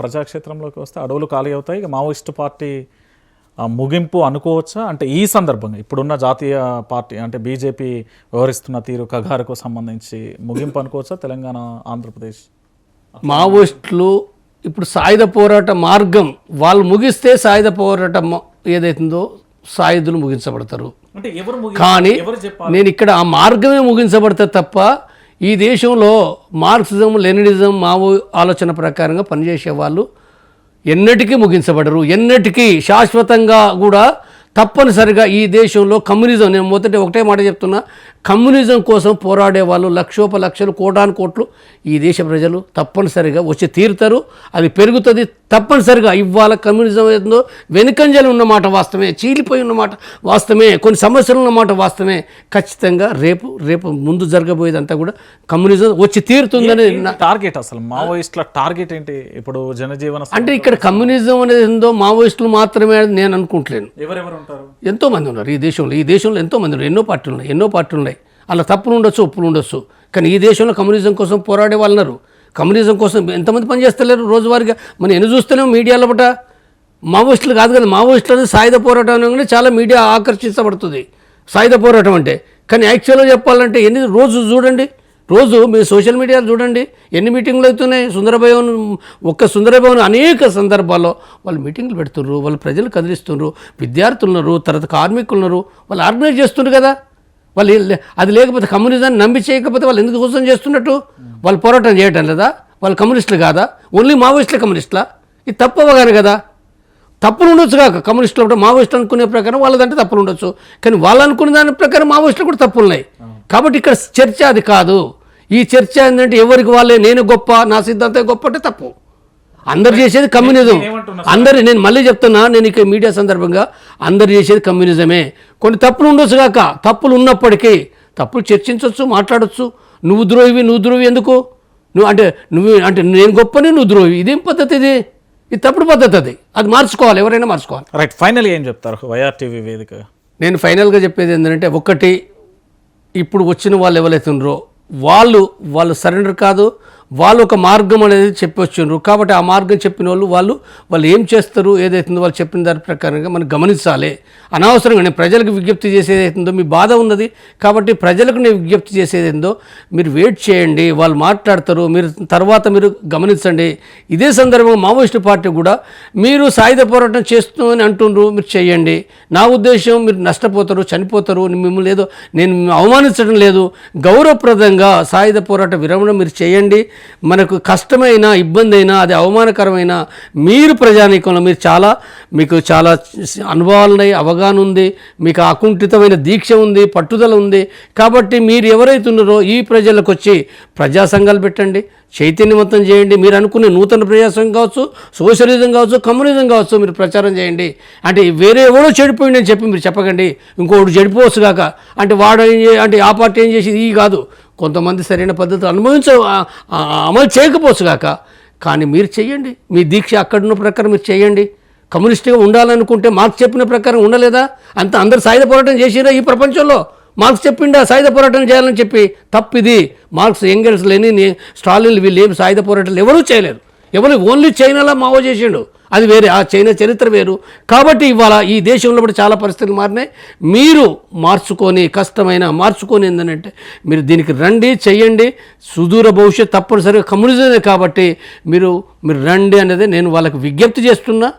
ప్రజాక్షేత్రంలోకి వస్తే అడవులు ఖాళీ అవుతాయి. ఇక మావోయిస్టు పార్టీ ఆ, ముగింపు అనుకోవచ్చా? అంటే ఈ సందర్భంగా ఇప్పుడున్న జాతీయ పార్టీ అంటే బీజేపీ వ్యవహరిస్తున్న తీరు కగారకు సంబంధించి ముగింపు అనుకోవచ్చా? తెలంగాణ ఆంధ్రప్రదేశ్? మావోయిస్టులు ఇప్పుడు సాయుధ పోరాట మార్గం వాళ్ళు ముగిస్తే సాయుధ పోరాటం ఏదైతుందో సాయుధులు ముగించబడతారు. కానీ నేను ఇక్కడ ఆ మార్గమే ముగించబడుతుంది తప్ప ఈ దేశంలో మార్క్సిజం లెనినిజం మావో ఆలోచన ప్రకారంగా పనిచేసే వాళ్ళు ఎన్నటికీ ముగించబడరు. ఎన్నటికీ శాశ్వతంగా కూడా తప్పనిసరిగా ఈ దేశంలో కమ్యూనిజం నేను మొదటి ఒకటే మాట చెప్తున్నా కమ్యూనిజం కోసం పోరాడే వాళ్ళు లక్షోపలక్షలు కోటాను కోట్లు ఈ దేశ ప్రజలు తప్పనిసరిగా వచ్చి తీరుతారు. అది పెరుగుతుంది తప్పనిసరిగా ఇవాళ కమ్యూనిజం ఏందో వెనుకంజలు ఉన్నమాట వాస్తవమే చీలిపోయి ఉన్నమాట వాస్తవమే కొన్ని సమస్యలు ఉన్నమాట వాస్తవమే. ఖచ్చితంగా రేపు రేపు ముందు జరగబోయేదంతా కూడా కమ్యూనిజం వచ్చి తీరుతుందని టార్గెట్ అసలు? మావోయిస్టుల టార్గెట్ ఏంటి? ఇప్పుడు జనజీవన అంటే ఇక్కడ కమ్యూనిజం అనేది ఏందో మావోయిస్టులు మాత్రమే నేను అనుకుంటలేను. ఎవరెవరు ఉంటారు. ఎంతో మంది ఉన్నారు ఈ దేశంలో. ఈ దేశంలో ఎంతో మంది ఉన్నారు. ఎన్నో పార్టీలు ఉన్నాయి ఎన్నో పార్టీలు ఉన్నాయి. అలా తప్పులు ఉండొచ్చు ఒప్పులు ఉండొచ్చు. కానీ ఈ దేశంలో కమ్యూనిజం కోసం పోరాడే వాళ్ళు ఉన్నారు కమ్యూనిజం కోసం ఎంతమంది పనిచేస్తలేరు రోజువారీగా? మనం ఎన్ని చూస్తలేము మీడియాలో బట మావోయిస్టులు కాదు కదా మావోయిస్టులు అనేది సాయుధ పోరాటం అనగానే చాలా మీడియా ఆకర్షించబడుతుంది. సాయుధ పోరాటం అంటే. కానీ యాక్చువల్గా చెప్పాలంటే ఎన్ని రోజు చూడండి. రోజు మీరు సోషల్ మీడియాలో చూడండి. ఎన్ని మీటింగ్లు అవుతున్నాయి? సుందరభవన్ ఒక్క సుందరభవన్ అనేక సందర్భాల్లో వాళ్ళు మీటింగ్లు పెడుతున్నారు వాళ్ళు ప్రజలు కదిలిస్తున్నారు విద్యార్థులు ఉన్నారు తర్వాత కార్మికులు ఉన్నారు వాళ్ళు ఆర్గనైజ్ చేస్తున్నారు కదా. వాళ్ళు అది లేకపోతే కమ్యూనిజాన్ని నమ్మి చేయకపోతే వాళ్ళు ఎందుకు కోసం చేస్తున్నట్టు? వాళ్ళు పోరాటం చేయటం లేదా? వాళ్ళు కమ్యూనిస్టులు కాదా? ఓన్లీ మావోయిస్టులే కమ్యూనిస్టులా? ఇది తప్పవగానే కదా. తప్పులు ఉండొచ్చు కాక కమ్యూనిస్టులు ఒకటి మావోయిస్టులు అనుకునే ప్రకారం వాళ్ళదంటే తప్పులు ఉండొచ్చు. కానీ వాళ్ళు అనుకునే దాని ప్రకారం మావోయిస్టులు కూడా తప్పులు ఉన్నాయి కాబట్టి ఇక్కడ చర్చ అది కాదు. ఈ చర్చ ఏంటంటే ఎవరికి వాళ్ళే నేను గొప్ప నా సిద్ధాంతం గొప్ప అంటే తప్పు. అందరు చేసేది కమ్యూనిజం. అందరు నేను మళ్ళీ చెప్తున్నా నేను ఇక మీడియా సందర్భంగా అందరు చేసేది కమ్యూనిజమే. కొన్ని తప్పులు ఉండొచ్చు కాక తప్పులు ఉన్నప్పటికీ తప్పులు చర్చించవచ్చు మాట్లాడొచ్చు. నువ్వు ద్రోహివి నువ్వు ద్రోహి ఎందుకు? నువ్వు అంటే నువ్వు అంటే నేను గొప్పని నువ్వు ద్రోహి. ఇదేం పద్ధతి ఇది? ఇది తప్పుడు పద్ధతి అది. అది మార్చుకోవాలి ఎవరైనా మార్చుకోవాలి. రైట్ ఫైనల్ ఏం చెప్తారు వైఆర్ టీవీ వేదిక? నేను ఫైనల్గా చెప్పేది ఏంటంటే ఒకటి ఇప్పుడు వచ్చిన వాళ్ళు ఎవరైతే ఉన్నారో వాళ్ళు వాళ్ళు సరెండర్ కాదు వాళ్ళు ఒక మార్గం అనేది చెప్పొచ్చున్నారు వచ్చిండ్రు కాబట్టి ఆ మార్గం చెప్పిన వాళ్ళు వాళ్ళు వాళ్ళు ఏం చేస్తారు ఏదైతుందో వాళ్ళు చెప్పిన దాని ప్రకారంగా మనం గమనించాలి. అనవసరంగా నేను ప్రజలకు విజ్ఞప్తి చేసేది మీ బాధ ఉన్నది. కాబట్టి ప్రజలకు నేను విజ్ఞప్తి చేసేదేందో మీరు వెయిట్ చేయండి వాళ్ళు మాట్లాడతారు మీరు తర్వాత మీరు గమనించండి. ఇదే సందర్భంగా మావోయిస్టు పార్టీ కూడా మీరు సాయుధ పోరాటం చేస్తున్నామని అంటుండ్రు మీరు చేయండి. నా ఉద్దేశం మీరు నష్టపోతారు చనిపోతారు మిమ్మల్ని ఏదో నేను అవమానించడం లేదు. గౌరవప్రదంగా సాయుధ పోరాట విరమణ మీరు చేయండి. మనకు కష్టమైన ఇబ్బంది అయినా అది అవమానకరమైన మీరు ప్రజానీకంలో మీరు చాలా మీకు చాలా అనుభవాలు ఉన్నాయి అవగాహన ఉంది మీకు అకుంఠితమైన దీక్ష ఉంది పట్టుదల ఉంది. కాబట్టి మీరు ఎవరైతే ఉన్నారో ఈ ప్రజలకు వచ్చి ప్రజా సంఘాలు పెట్టండి చైతన్యవంతం చేయండి. మీరు అనుకునే నూతన ప్రజాస్వామ్యం కావచ్చు సోషలిజం కావచ్చు కమ్యూనిజం కావచ్చు మీరు ప్రచారం చేయండి. అంటే వేరే ఎవడో చెడిపోయింది అని చెప్పి మీరు చెప్పకండి. ఇంకోటి చెడిపోవచ్చు కాక. అంటే వాడు ఏం అంటే ఆ పార్టీ ఏం చేసి ఈ కాదు. కొంతమంది సరైన పద్ధతులు అనుభవించ అమలు చేయకపోవచ్చు కాక కానీ మీరు చేయండి మీ దీక్ష అక్కడున్న ప్రకారం మీరు చేయండి కమ్యూనిస్ట్గా ఉండాలనుకుంటే మార్క్స్ చెప్పిన ప్రకారం ఉండలేదా? అంత అందరు సాయుధ పోరాటం చేసిరా ఈ ప్రపంచంలో? మార్క్స్ చెప్పిండా సాయుధ పోరాటం చేయాలని చెప్పి? తప్పిది. మార్క్స్ ఎంగల్స్ లేని స్టాలిన్ వీళ్ళు ఏం సాయుధ పోరాటాలు ఎవరూ చేయలేరు ఎవరు ఓన్లీ చైనాలో మావో చేసిండు. అది వేరే ఆ చైనా చరిత్ర వేరు. కాబట్టి ఇవాళ ఈ దేశంలో కూడా చాలా పరిస్థితులు మారినాయి. మీరు మార్చుకొని కష్టమైన మార్చుకొని ఏంటంటే మీరు దీనికి రండి చెయ్యండి. సుదూర భవిష్యత్ తప్పనిసరిగా కమ్యూనిజమే కాబట్టి మీరు మీరు రండి అనేది నేను వాళ్ళకి విజ్ఞప్తి చేస్తున్నా.